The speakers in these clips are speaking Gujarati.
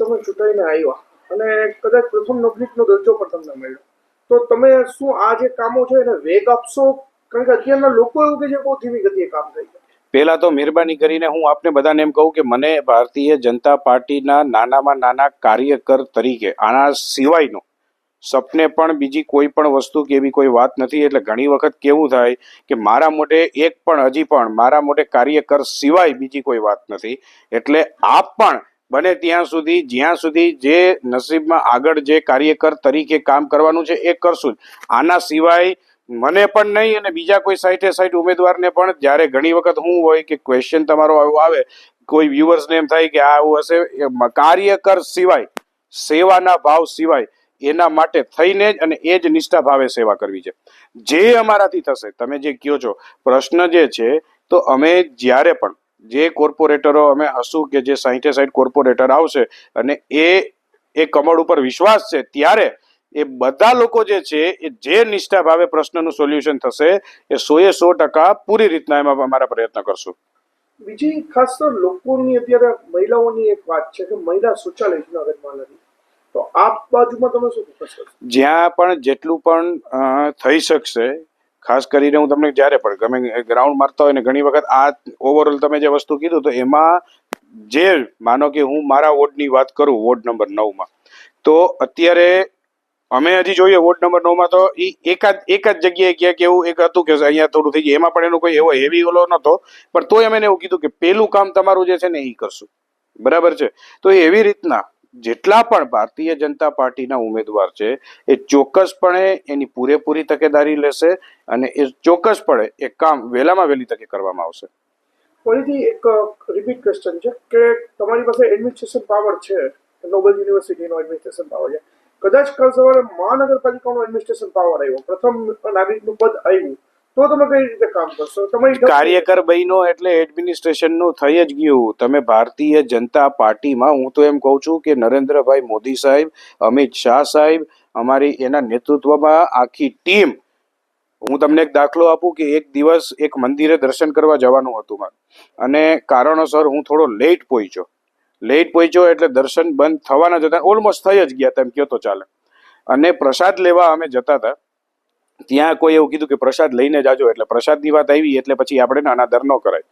તમે ચૂંટાઈને આવ્યા અને કદાચ પ્રથમ નોકરીનો દરજ્જો પણ તમને મળ્યો. તો તમે શું આ જે કામો છે એને વેગ આપશો? કારણ કે અત્યારના લોકો એવું કે છે બહુ ધીમી ગતિએ કામ થઈ જાય પહેલા તો મહેરબાની કરીને હું આપને બધાને એમ કહું કે મને ભારતીય જનતા પાર્ટીના નાનામાં નાના કાર્યકર તરીકે, આના સિવાયનો સપને પણ બીજી કોઈ પણ વસ્તુ કે એવી કોઈ વાત નથી. એટલે ઘણી વખત કેવું થાય કે મારા મોઢે એક પણ, હજી પણ મારા મોઢે કાર્યકર સિવાય બીજી કોઈ વાત નથી. એટલે આપ પણ બને ત્યાં સુધી, જ્યાં સુધી જે નસીબમાં આગળ જે કાર્યકર તરીકે કામ કરવાનું છે, એ કરશું આના સિવાય મને પણ નહીં અને બીજા કોઈ સાઈટે સાઈટ ઉમેદવારને પણ જ્યારે ઘણી વખત હું હોય કે ક્વેશ્ચન તમારો આવો આવે, કોઈ વ્યુઅર્સને એમ થાય કે આ આવું હશે કાર્યકર સિવાય, સેવાના ભાવ સિવાય, એના માટે થઈને જ અને એ જ નિષ્ઠા ભાવે સેવા કરવી છે. જે અમારાથી થશે, તમે જે કહો છો, પ્રશ્ન જે છે, તો અમે જ્યારે પણ જે કોર્પોરેટરો અમે હશું કે જે સાહીઠે સાઈઠ કોર્પોરેટર આવશે અને એ એ કમળ ઉપર વિશ્વાસ છે ત્યારે એ બધા લોકો જે છે એ જે નિષ્ઠા ભાવે પ્રશ્નનું સોલ્યુશન થશે એ સોએ સો ટકા પૂરી રીતના એમાં અમારા પ્રયત્ન કરશું. બીજી ખાસ તો લોકોની અત્યારે મહિલાઓની એક વાત છે કે મહિલા શૌચાલય જુનાગઢમાં નથી. તો આ બાજુમાં તમે શું જ્યાં પણ જેટલું પણ થઈ શકશે ખાસ કરીને હું તમને જ્યારે પણ ગમે ગ્રાઉન્ડ મારતા હોય ને ઘણી વખત આ ઓવરઓલ તમે જે વસ્તુ કીધું તો એમાં જે માનો કે હું મારા વોર્ડની વાત કરું વોર્ડ નંબર નવમાં, તો અત્યારે અમે હજી જોઈએ વોર્ડ નંબર નવમાં તો એ એકાદ એક જ જગ્યાએ ક્યાંક એવું એક હતું કે અહીંયા થોડું થઈ ગયું. એમાં પણ એનો કોઈ એવો હેવી ઓલો નહોતો, પણ તોય અમે એવું કીધું કે પેલું કામ તમારું જે છે ને એ કરશું. બરાબર છે? તો એવી રીતના જેટલા પણ ભારતીય જનતા પાર્ટીના ઉમેદવાર છે, એ ચોક્કસપણે એની પૂરેપૂરી તકેદારી લેશે અને એ ચોક્કસપણે એ કામ વહેલામાં વહેલી તકે કરવામાં આવશે. ફરીથી એક રિપીટ ક્વેશ્ચન છે કે તમારી પાસે એડમિનિસ્ટ્રેશન પાવર છે નોબેલ યુનિવર્સિટીનો એડમિનિસ્ટ્રેશન પાવર છે. કદાચ કાલ સવારે મહાનગરપાલિકાનો એડમિનિસ્ટ્રેશન પાવર આવ્યો. પ્રથમ નાગરિકનું પદ આવ્યું. તો તમે કઈ રીતે કામ કરશો? તમારી કાર્યકર બહેનો એટલે એડમિનિસ્ટ્રેશનનું થઈ જ ગયું. તમે ભારતીય જનતા પાર્ટીમાં, હું તો એમ કહું છું કે નરેન્દ્રભાઈ મોદી સાહેબ, અમિત શાહ સાહેબ, અમારી એના નેતૃત્વમાં આખી ટીમ, હું તમને એક દાખલો આપું કે એક દિવસ એક મંદિરે દર્શન કરવા જવાનું હતું મારે. અને કારણોસર હું થોડો લેટ પહોંચ્યો લેટ પહોંચ્યો એટલે દર્શન બંધ થવાના જતા ઓલમોસ્ટ થઈ જ ગયા, તેમ કહો તો ચાલે. અને પ્રસાદ લેવા અમે જતા હતા. ત્યાં કોઈ એવું કીધું કે પ્રસાદ લઈને જાજો એટલે પ્રસાદની વાત આવી એટલે પછી આપણે નાના દર ન કરાય.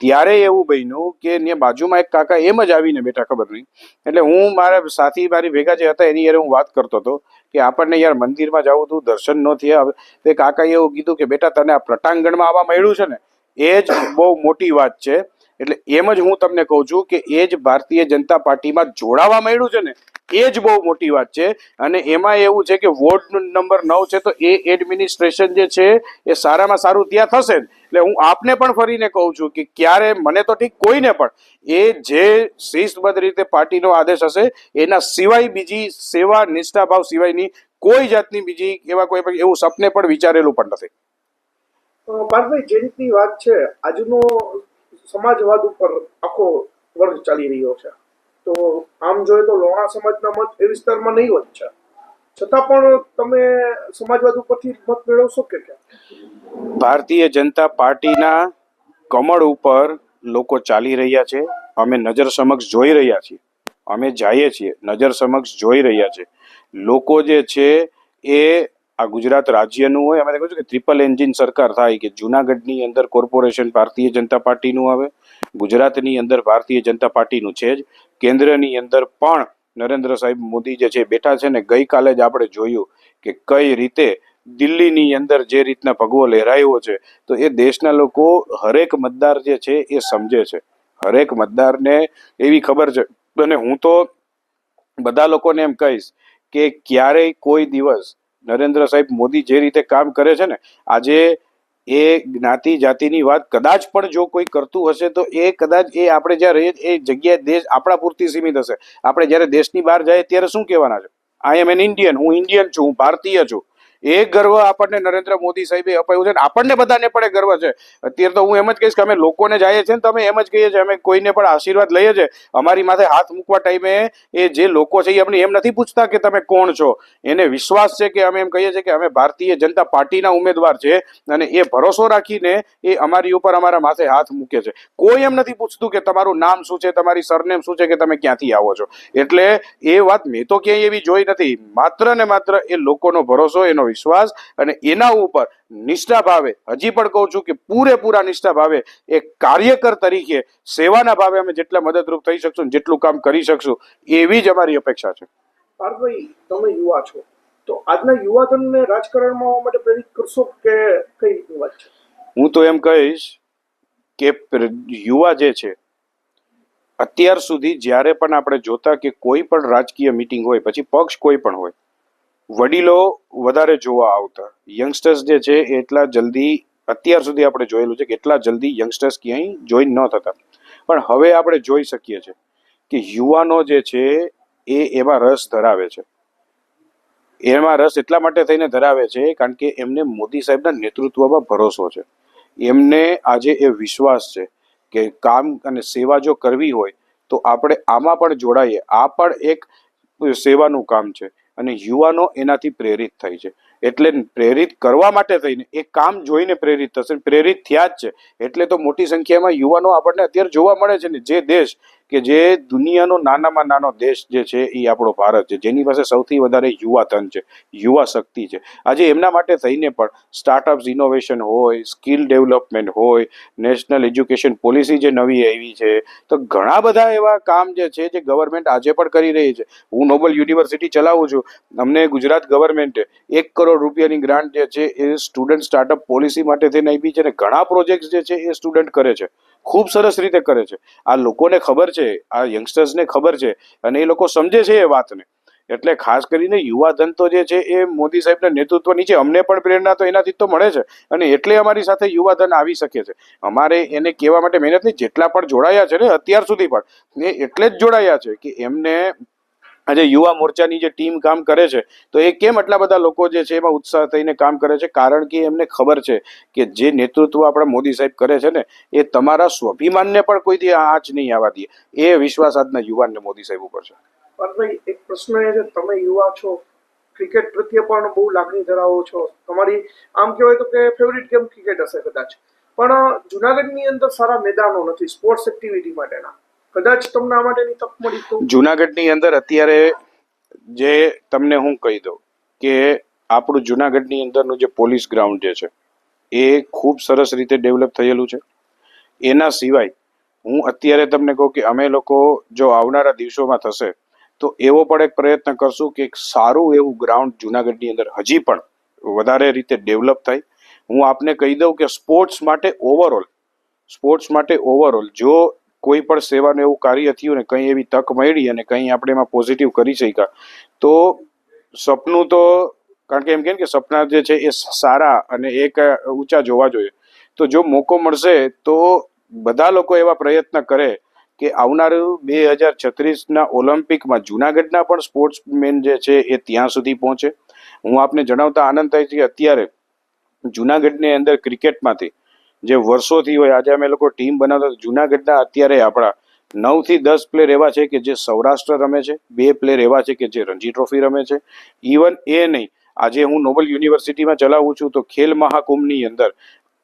ત્યારે એવું બન્યું કે ને બાજુમાં એક કાકા એમ જ આવીને બેઠા ખબર નહીં. એટલે હું મારા સાથી મારી ભેગા જે હતા એની યાર હું વાત કરતો હતો કે આપણને યાર મંદિરમાં જવું હતું, દર્શન ન થયા. તે કાકાએ એવું કીધું કે બેટા તને આ પ્રટાંગણમાં આવવા મળ્યું છે ને, એ જ બહુ મોટી વાત છે. એટલે એમ જ હું તમને કહું છું કે એ જ ભારતીય જનતા પાર્ટીમાં જોડાવા મળ્યું છે ને એ જ બહુ મોટી વાત છે. અને એમાં એવું છે કે વોર્ડ નંબર નવ છે તો એ એડમિનિસ્ટ્રેશન જે છે એ સારામાં સારું ત્યાં થશે એટલે હું આપને પણ ફરીને કહું છું કે ક્યારે, મને તો ઠીક કોઈને પણ, એ જે શિસ્તબદ્ધ રીતે પાર્ટીનો આદેશ હશે, એના સિવાય બીજી સેવા નિષ્ઠાભાવ સિવાયની કોઈ જાતની બીજી એવા કોઈ પણ એવું સપને પણ વિચારેલું પણ નથી. પાર્થભાઈ જે રીતની વાત છે, આજનો સમાજવાદ ઉપર આખો વર્ગ ચાલી રહ્યો છે. તો આમ જોઈએ તો લોણા સમાજના મત એ વિસ્તારમાં નહીં છે. છતાં પણ તમે સમાજવાદ ઉપરથી મત મેળવશો કે કેમ? ભારતીય જનતા પાર્ટીના કમળ ઉપર લોકો ચાલી રહ્યા છે. અમે નજર સમક્ષ જોઈ રહ્યા છીએ. અમે જઈએ છીએ, નજર સમક્ષ જોઈ રહ્યા છે. લોકો જે છે એ આ ગુજરાત રાજ્યનું હોય, અમે કહું છું કે ટ્રિપલ એન્જિન સરકાર થાય કે જુનાગઢની અંદર કોર્પોરેશન ભારતીય જનતા પાર્ટીનું આવે, ગુજરાતની અંદર ભારતીય જનતા પાર્ટીનું છે જ. કેન્દ્રની અંદર પણ નરેન્દ્ર સાહેબ મોદી જે છે બેઠા છે ને ગઈકાલે જ આપણે જોયું કે કઈ રીતે દિલ્હીની અંદર જે રીતના ભગવો લહેરાયો છે, તો એ દેશના લોકો હરેક મતદાર જે છે એ સમજે છે. હરેક મતદારને એવી ખબર છે. અને હું તો બધા લોકોને એમ કહીશ કે ક્યારેય કોઈ દિવસ નરેન્દ્ર સાહેબ મોદી જે રીતે કામ કરે છે ને, આજે એ જ્ઞાતિ જાતિની વાત કદાચ પણ જો કોઈ કરતું હશે તો એ કદાચ એ આપણે જ્યાં રહીએ એ જગ્યાએ દેશ આપણા પૂરતી સીમિત હશે. આપણે જ્યારે દેશની બહાર જઈએ ત્યારે શું કહેવાના છે? આઈ એમ એન ઇન્ડિયન હું ઇન્ડિયન છું, હું ભારતીય છું. એ ગર્વ આપણને નરેન્દ્ર મોદી સાહેબે અપાયું છે ને આપણને બધાને પણ એ ગર્વ છે. અત્યારે તો હું એમ જ કહીશ કે અમે લોકોને જઈએ છીએ ને તમે એમ જ કહીએ છીએ, અમે કોઈને પણ આશીર્વાદ લઈએ છીએ. અમારી માથે હાથ મૂકવા ટાઈમે એ જે લોકો છે એ અમને એમ નથી પૂછતા કે તમે કોણ છો. એને વિશ્વાસ છે કે અમે એમ કહીએ છીએ કે અમે ભારતીય જનતા પાર્ટીના ઉમેદવાર છે અને એ ભરોસો રાખીને એ અમારી ઉપર અમારા માથે હાથ મૂકે છે. કોઈ એમ નથી પૂછતું કે તમારું નામ શું છે, તમારી સરનેમ શું છે કે તમે ક્યાંથી આવો છો. એટલે એ વાત મેં તો ક્યાંય એવી જોઈ નથી. માત્ર ને માત્ર એ લોકોનો ભરોસો, એનો વિશ્વાસ અને એના ઉપર નિષ્ઠા ભાવે. હજી પણ કહું છું કે પૂરેપૂરા નિષ્ઠા ભાવે. એક કાર્યકર તરીકે સેવાના ભાવે અમે જેટલા મદદરૂપ થઈ શકશું જેટલું કામ કરી શકશું એવી જ અમારી અપેક્ષા છે. પાર્થભાઈ તમે યુવા છો. તો આજના યુવાધનને રાજકારણમાં આવવા માટે પ્રેરિત કરશો કે કઈ રીતની વાત છે? હું તો એમ કહીશ કે યુવા જે છે અત્યાર સુધી જ્યારે પણ આપણે જોતા કે કોઈ પણ રાજકીય મિટિંગ હોય પછી પક્ષ કોઈ પણ હોય વડીલો વધારે જોવા આવતા. યંગસ્ટર્સ જે છે એટલા જલ્દી અત્યાર સુધી આપણે જોયેલું છે કે એટલા જલ્દી યંગસ્ટર્સ ક્યાંય જોઈન ન થતા. પણ હવે આપણે જોઈ શકીએ છીએ કે યુવાનો જે છે, એ એમાં રસ ધરાવે છે. એમાં રસ એટલા માટે થઈને ધરાવે છે કારણ કે એમને મોદી સાહેબના નેતૃત્વમાં ભરોસો છે. એમને આજે એ વિશ્વાસ છે કે કામ અને સેવા જો કરવી હોય તો આપણે આમાં પણ જોડાઈએ. આ પણ એક સેવાનું કામ છે. અને યુવાનો એનાથી પ્રેરિત થાય છે. એટલે પ્રેરિત કરવા માટે થઈને એ કામ જોઈને પ્રેરિત થશે. પ્રેરિત થયા જ છે. એટલે તો મોટી સંખ્યામાં યુવાનો આપણને અત્યારે જોવા મળે છે ને, જે દેશ કે જે દુનિયાનો નાનામાં નાનો દેશ જે છે એ આપણો ભારત છે, જેની પાસે સૌથી વધારે યુવા ધન છે યુવા શક્તિ છે. આજે એમના માટે થઈને પણ સ્ટાર્ટઅપ્સ ઇનોવેશન હોય સ્કિલ ડેવલપમેન્ટ હોય નેશનલ એજ્યુકેશન પોલિસી જે નવી આવી છે, તો ઘણા બધા એવા કામ જે છે જે ગવર્મેન્ટ આજે પણ કરી રહી છે. હું નોબલ યુનિવર્સિટી ચલાવું છું. અમને ગુજરાત ગવર્મેન્ટે એક કરોડ રૂપિયાની ગ્રાન્ટ જે છે એ સ્ટુડન્ટ સ્ટાર્ટઅપ પોલિસી માટે થઈને આપી છે અને ઘણા પ્રોજેક્ટ્સ જે છે એ સ્ટુડન્ટ કરે છે. ખૂબ સરસ રીતે કરે છે. આ લોકોને ખબર છે, આ યંગસ્ટર્સને ખબર છે અને એ લોકો સમજે છે એ વાતને. એટલે ખાસ કરીને યુવા તો જે છે એ મોદી સાહેબના નેતૃત્વ નીચે અમને પણ પ્રેરણા તો એનાથી તો મળે છે અને એટલે અમારી સાથે યુવા ધન આવી શકે છે. અમારે એને કહેવા માટે મહેનત નહીં જેટલા પણ જોડાયા છે ને અત્યાર સુધી પણ, એ એટલે જ જોડાયા છે કે એમને આજે યુવા મોરચાની જે ટીમ કામ કરે છે, તો એ કેમ આટલા બધા લોકો જે છે એમાં ઉત્સાહ થઈને કામ કરે છે? કારણ કે એમને ખબર છે કે જે નેતૃત્વ આપણા મોદી સાહેબ કરે છે ને, એ તમારા સ્વાભિમાનને પણ કોઈથી આંચ નહીં આવવા દે. એ વિશ્વાસ આજના યુવાનને મોદી સાહેબ ઉપર છે. પાર્થભાઈ, એક પ્રશ્ન એ છે, તમે યુવા છો, ક્રિકેટ પ્રત્યે પણ બહુ લાગણી ધરાવો છો. તમારી, આમ કહેવાય તો કે ફેવરિટ ગેમ ક્રિકેટ હશે કદાચ. પણ જુનાગઢની અંદર સારા મેદાનો નથી સ્પોર્ટ્સ એક્ટિવિટી માટેના. કદાચ તમને આ માટેની તક મળી તો? જુનાગઢની અંદર અત્યારે જે તમને હું કહી દઉં કે આપણું જુનાગઢની અંદરનું જે પોલીસ ગ્રાઉન્ડ જે છે, એ ખૂબ સરસ રીતે ડેવલપ થયેલું છે. એના સિવાય હું અત્યારે તમને કહું કે અમે લોકો જો આવનારા દિવસોમાં થશે, તો એવો પણ એક પ્રયત્ન કરશું કે એક સારું એવું ગ્રાઉન્ડ જુનાગઢની અંદર હજી પણ વધારે રીતે ડેવલપ થાય. હું આપને કહી દઉં કે સ્પોર્ટ્સ માટે ઓવરઓલ, સ્પોર્ટ્સ માટે ઓવરઓલ જો કોઈ પણ સેવાનું એવું કાર્ય થયું ને કંઈ એવી તક મળી અને કંઈ આપણે એમાં પોઝિટિવ કરી શક્યા. તો સપનું તો, કારણ કે એમ કે સપના જે છે એ સારા અને એક ઊંચા જોવા જોઈએ. તો જો મોકો મળશે તો બધા લોકો એવા પ્રયત્ન કરે કે આવનારું બે હજાર છત્રીસના ઓલિમ્પિકમાં જુનાગઢના પણ સ્પોર્ટ્સમેન જે છે એ ત્યાં સુધી પહોંચે. હું આપને જણાવતા આનંદ થાય છે કે અત્યારે જુનાગઢની અંદર ક્રિકેટમાંથી જે વર્ષોથી હોય, આજે અમે લોકો ટીમ બનાવતા જુનાગઢના અત્યારે આપણા નવથી દસ પ્લેયર એવા છે કે જે સૌરાષ્ટ્ર રમે છે, બે પ્લેયર એવા છે કે જે રણજી ટ્રોફી રમે છે. ઇવન એ નહીં, આજે હું નોબલ યુનિવર્સિટીમાં ચલાવું છું તો ખેલ મહાકુંભની અંદર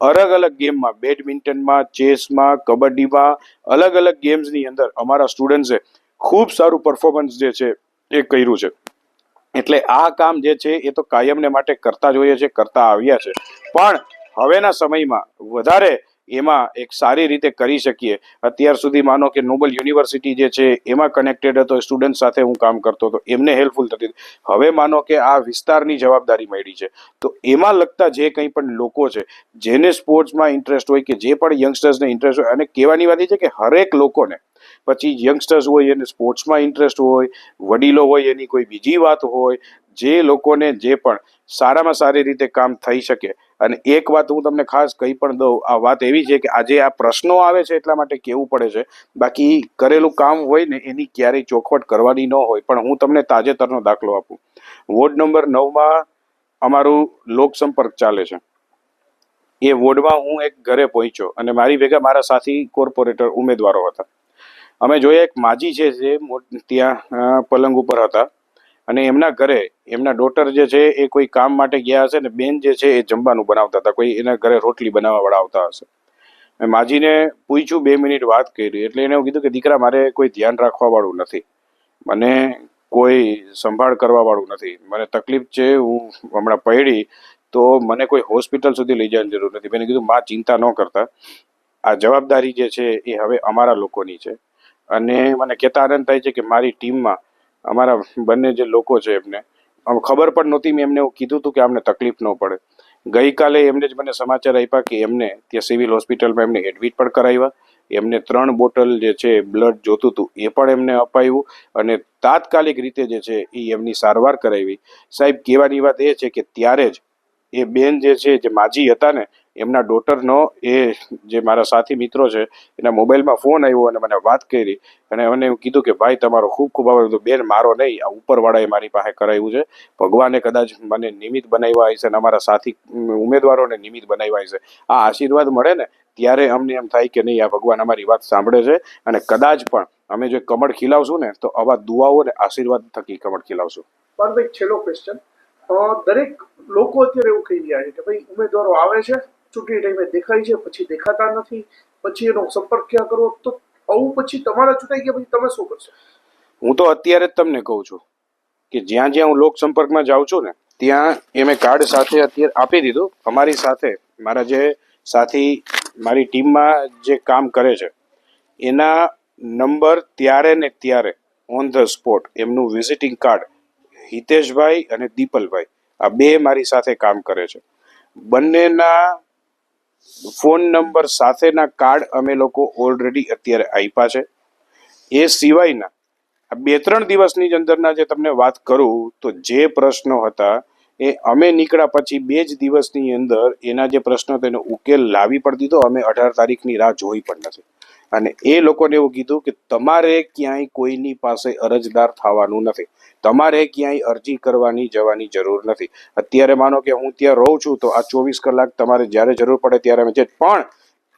અલગ અલગ ગેમમાં, બેડમિન્ટનમાં, ચેસમાં, કબડ્ડીમાં, અલગ અલગ ગેમ્સની અંદર અમારા સ્ટુડન્ટ્સે ખૂબ સારું પરફોર્મન્સ જે છે એ કર્યું છે. એટલે આ કામ જે છે એ તો કાયમને માટે કરતા જોઈએ છે કરતા આવ્યા છે. પણ હવેના સમયમાં વધારે એમાં એક સારી રીતે કરી શકીએ. અત્યાર સુધી માનો કે નોબલ યુનિવર્સિટી જે છે, એમાં કનેક્ટેડ હતો સ્ટુડન્ટ સાથે હું કામ કરતો હતો, એમને હેલ્પફુલ થતી હવે માનો કે આ વિસ્તારની જવાબદારી મળી છે. તો એમાં લગતા જે કંઈ પણ લોકો છે, જેને સ્પોર્ટ્સમાં ઇન્ટરેસ્ટ હોય કે જે પણ યંગસ્ટર્સને ઇન્ટરેસ્ટ હોય, અને કહેવાની વાત એ છે કે હરેક લોકોને, પછી યંગસ્ટર્સ હોય એને સ્પોર્ટ્સમાં ઇન્ટરેસ્ટ હોય, વડીલો હોય એની કોઈ બીજી વાત હોય, જે લોકોને જે પણ સારામાં સારી રીતે કામ થઈ શકે. અને એક વાત હું તમને ખાસ કહી પણ દઉં, આ વાત એવી છે કે આજે આ પ્રશ્નો આવે છે એટલા માટે કહેવું પડે છે. બાકી કરેલું કામ હોય ને એની ક્યારેય ચોખવટ કરવાની ન હોય. પણ હું તમને તાજેતરનો દાખલો આપું. વોર્ડ નંબર નવમાં અમારું લોકસંપર્ક ચાલે છે. એ વોર્ડમાં હું એક ઘરે પહોંચ્યો અને મારી ભેગા મારા સાથી કોર્પોરેટર ઉમેદવારો હતા. અમે જોયા એક માજી છે જે ત્યાં પલંગ ઉપર હતા. અને એમના ઘરે, એમના ડોટર જે છે એ કોઈ કામ માટે ગયા હશે ને બેન જે છે એ જમવાનું બનાવતા હતા. કોઈ એના ઘરે રોટલી બનાવવાવાળા આવતા હશે. મેં માજીને પૂછ્યું, બે મિનિટ વાત કરી. એટલે એને કીધું કે, દીકરા, મારે કોઈ ધ્યાન રાખવાવાળું નથી. મને કોઈ સંભાળ કરવાવાળું નથી. મને તકલીફ છે, હું હમણાં પડી તો મને કોઈ હોસ્પિટલ સુધી લઈ જવાની જરૂર નથી. મેં કીધું, માં, ચિંતા ન કરતા. આ જવાબદારી જે છે એ હવે અમારા લોકોની છે. અને મને કહેતા આનંદ થાય છે કે મારી ટીમમાં અમારા બંને જે લોકો છે એમને ખબર પણ નહોતી મેં એમને એવું કીધું હતું કે આમને તકલીફ ન પડે. ગઈકાલે એમને જ મને સમાચાર આપ્યા કે એમને ત્યાં સિવિલ હોસ્પિટલમાં એમને એડમિટ પણ કરાવ્યા. એમને ત્રણ બોટલ જે છે બ્લડ જોતું હતું એ પણ એમને અપાયું અને તાત્કાલિક રીતે જે છે એ એમની સારવાર કરાવી. સાહેબ, કહેવાની વાત એ છે કે ત્યારે જ એ બેન જે છે, જે માજી હતા ને, એમના ડોટરનો એ જે મારા સાથી મિત્રો છે, એના મોબાઈલમાં ફોન આવ્યો અને મને વાત કરી અને મને એવું કીધું કે, ભાઈ, તમારો ખૂબ ખૂબ આભાર. બેન, મારો નહીં, આ ઉપરવાળાએ મારી પાસે કરાવ્યું છે. ભગવાને કદાચ મને નિમિત્ત બનાવ્યા હશે અને અમારા સાથી ઉમેદવારોને નિમિત્ત બનાવ્યા હશે. આ આશીર્વાદ મળે ને, ત્યારે અમને એમ થાય કે નહીં, આ ભગવાન અમારી વાત સાંભળે છે અને કદાચ પણ અમે જો કમળ ખીલાવશું ને, તો આવા દુઆઓ અને આશીર્વાદ થકી કમળ ખીલાવશું. પરફેક્ટ છેલ્લો ક્વેશ્ચન દરેક લોકો અત્યારે એવું કહી રહ્યા છે કે ભાઈ, ઉમેદવારો આવે છે, ચૂંટણી ટાઈમે દેખાય છે, પછી દેખાતા નથી, પછી એનો સંપર્ક ક્યાં કરવો? તો આવું પછી તમારા ચૂંટાઈ ગયા પછી તમે શું કરશો? હું તો અત્યારે જ તમને કહું છું કે જ્યાં જ્યાં હું લોક સંપર્કમાં જાઉં છું ને, ત્યાં એ મેં કાર્ડ સાથે અત્યારે આપી દીધું. અમારી સાથે, મારા જે સાથી, મારી ટીમમાં જે કામ કરે છે, એના નંબર ત્યારે ને ત્યારે ઓન ધ સ્પોટ એમનું વિઝિટિંગ કાર્ડ હિતેશભાઈ અને દીપલભાઈ. આ બે મારી સાથે કામ કરે છે. બંનેના ફોન નંબર સાથેના કાર્ડ અમે લોકો ઓલરેડી અત્યારે આપ્યા છે. એ સિવાયના આ બે ત્રણ દિવસની અંદરના જે તમને વાત કરું તો જે પ્રશ્નો હતા એ અમે નીકળ્યા પછી બે જ દિવસની અંદર એના જે પ્રશ્નો તેનો ઉકેલ લાવી પણ દીધો અમે અઢાર તારીખની રાહ જોઈ પણ નથી. અને એ લોકોને એવું કીધું કે તમારે ક્યાંય કોઈની પાસે અરજદાર થવાનું નથી. તમારે ક્યાંય અરજી કરવાની જવાની જરૂર નથી. અત્યારે માનો કે હું ત્યાં રહું છું તો આ ચોવીસ કલાક તમારે જ્યારે જરૂર પડે ત્યારે અમે છે પણ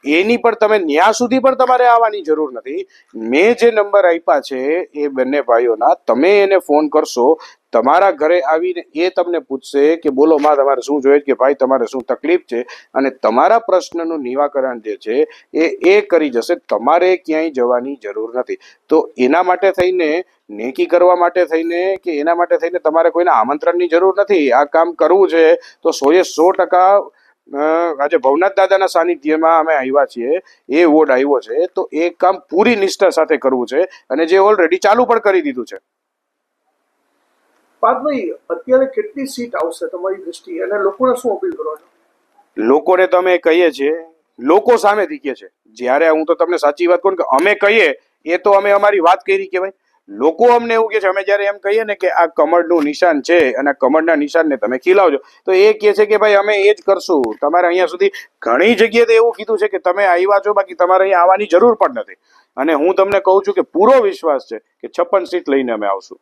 એની પણ તમે ન્યા સુધી પણ તમારે આવવાની જરૂર નથી. મેં જે નંબર આપ્યા છે એ બંને ભાઈઓના, તમે એને ફોન કરશો, તમારા ઘરે આવીને એ તમને પૂછશે કે બોલો, માં, તમારે શું જોઈએ કે, ભાઈ, તમારે શું તકલીફ છે? અને તમારા પ્રશ્નનું નિવાકરણ જે છે એ એ કરી જશે. તમારે ક્યાંય જવાની જરૂર નથી. તો એના માટે થઈને, નેકી કરવા માટે થઈને કે એના માટે થઈને તમારે કોઈના આમંત્રણની જરૂર નથી? આ કામ કરવું છે તો સોએ સો ટકા આજે ભવનાથ દાદાના સાનિધ્યમાં અમે આવ્યા છીએ એ વોર્ડ આવ્યો છે તો એ કામ પૂરી નિષ્ઠા સાથે કરવું છે અને જે ઓલરેડી ચાલુ પણ કરી દીધું છે. પાર્થભાઈ અત્યારે કેટલી સીટ આવશે તમારી દ્રષ્ટિએ અને લોકોને શું અપીલ કરો છો? લોકોને તો અમે કહીએ છીએ લોકો સામેથી કહે છે. જ્યારે હું તો તમને સાચી વાત કહું કે અમે કહીએ એ તો અમે અમારી વાત કરી કે ભાઈ લોકો અમને એવું કહે છે, અમે જ્યારે એમ કહીએ ને કે આ કમળનું નિશાન છે અને કમળના નિશાનને તમે ખીલાવજો, તો એ કહે છે કે ભાઈ અમે એ જ કરશું. તમારે અહીંયા સુધી ઘણી જગ્યાએ એવું કીધું છે કે તમે આવ્યા છો, બાકી તમારે અહીંયા આવવાની જરૂર પણ નથી. અને હું તમને કહું છું કે પૂરો વિશ્વાસ છે કે છપ્પન સીટ લઈને અમે આવશું.